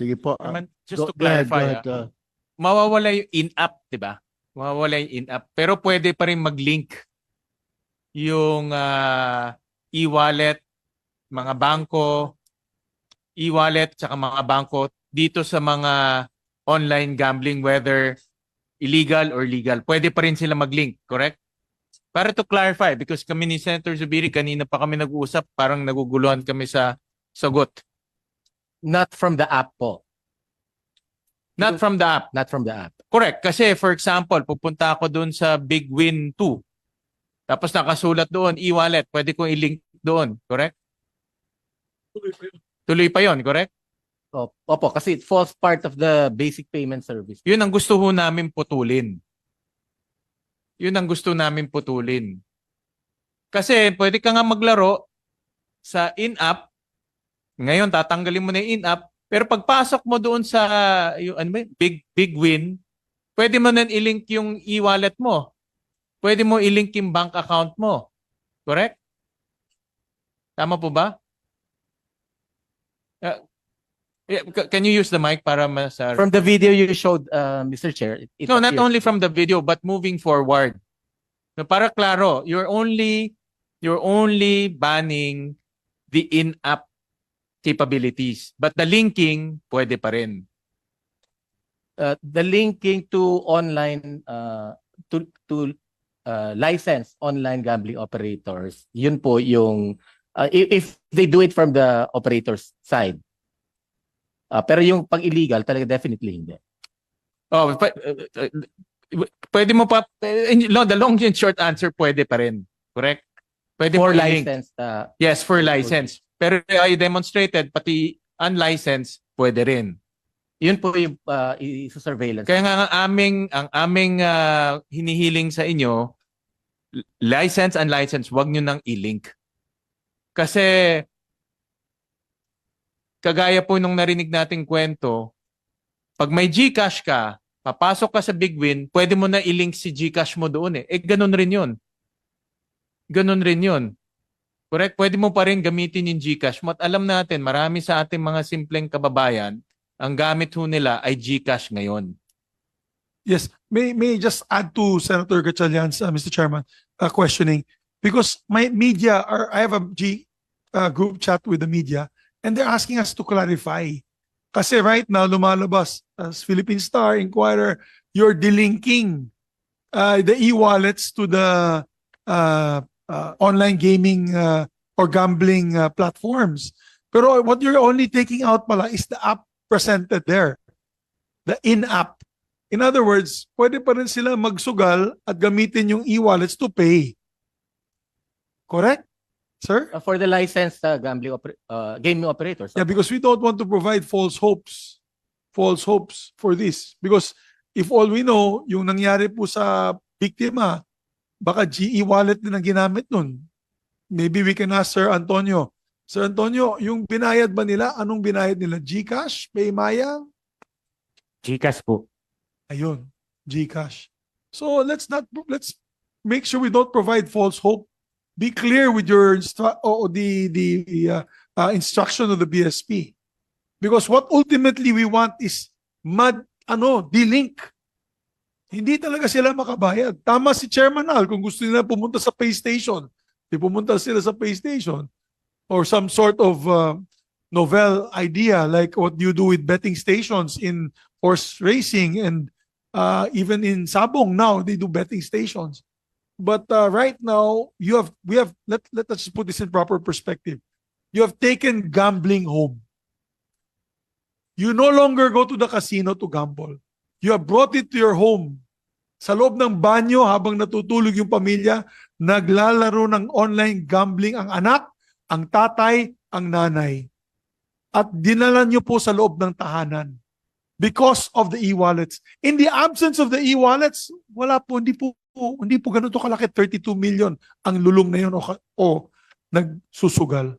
Sige po. ah, Chairman, just go- to go ahead, go clarify, ahead, ah, uh, mawawala yung in-app, di ba? Mawawala yung in-app. Pero pwede pa rin mag-link yung ah, e-wallet, mga bangko, e-wallet, tsaka mga bangko dito sa mga online gambling, whether illegal or legal. Pwede pa rin sila mag-link, correct? Para to clarify, because kami ni Senator Zubiri, kanina pa kami nag-uusap, parang naguguluhan kami sa sagot. Not from the app po. Not from the app. Not from the app. Correct. Kasi for example, pupunta ako doon sa Big Win 2. Tapos nakasulat doon, e-wallet. Pwede kong i-link doon. Correct? Tuloy pa yon, correct? Opo, opo, kasi it falls part of the basic payment service. Yun ang gusto ho namin putulin. Yun ang gusto namin putulin. Kasi pwede ka nga maglaro sa in-app. Ngayon, tatanggalin mo na yung in-app. Pero pagpasok mo doon sa yung, ano ba, big, big win, pwede mo na i-link yung e-wallet mo. Pwede mo i-link yung bank account mo. Correct? Tama po ba? Uh, can you use the mic para mas... uh, From the video you showed, uh, Mr. Chair, it, it no, not appears- only from the video, but moving forward. No, para klaro, you're only you're only banning the in-app capabilities, but the linking pwede pa rin. uh, the linking to online uh, to to uh, license online gambling operators yun po yung uh, if they do it from the operator's side Uh, pero yung pag illegal talaga definitely hindi Oh, pa- uh, uh, pwede mo pa eh, no, the long and short answer pwede pa rin. Correct? Pwede for license uh, Yes, for license. Pero I demonstrated pati unlicensed pwede rin. yun po yung uh, i-surveillance Kaya nga ang aming ang aming ah, hinihiling sa inyo license and license wag niyo nang i-link. Kasi kagaya po nung narinig nating kwento, pag may GCash ka, papasok ka sa Big Win, pwede mo na i-link si GCash mo doon eh. Eh ganun rin 'yon. Ganun rin 'yon. Correct? Pwede mo pa rin gamitin yung GCash mo. At alam natin, marami sa ating mga simpleng kababayan, ang gamit ho nila ay GCash ngayon. Yes, may may just add to Senator Gatchalian's, uh, Mr. Chairman, uh, questioning because my media are I have a G uh, group chat with the media and they're asking us to clarify. Kasi right now lumalabas as Philippine Star, Inquirer, you're delinking uh, the e-wallets to the uh, uh, online gaming uh, or gambling uh, platforms. Pero what you're only taking out pala is the app presented there. The in-app In other words, pwede pa rin sila magsugal at gamitin yung e-wallets to pay. Correct? Sir? Uh, for the licensed uh, gambling oper- uh, gaming operators Yeah, because we don't want to provide false hopes. False hopes for this. Because if all we know, yung nangyari po sa biktima, baka GE wallet din ang ginamit nun. Maybe we can ask Sir Antonio. Sir Antonio, yung binayad ba nila? Anong binayad nila? GCash? Paymaya? Gcash po. Ayun, GCash. So let's not let's make sure we don't provide false hope. Be clear with your instru- o the the uh, uh, instruction of the BSP. Because what ultimately we want is mad ano, de-link. Hindi talaga sila makabayad. Tama si Chairman Al kung gusto nila pumunta sa pay station. Di pumunta sila sa pay station or some sort of uh, novel idea like what you do with betting stations in horse racing and uh, even in Sabong now they do betting stations. But uh, right now you have we have let let us put this in proper perspective. You have taken gambling home. You no longer go to the casino to gamble. You have brought it to your home. Sa loob ng banyo habang natutulog yung pamilya, naglalaro ng online gambling ang anak, ang tatay, ang nanay. At dinala niyo po sa loob ng tahanan because of the e-wallets. In the absence of the e-wallets, wala po, hindi po, hindi po ganito kalaki, 32 million ang lulong na yun o, o nagsusugal.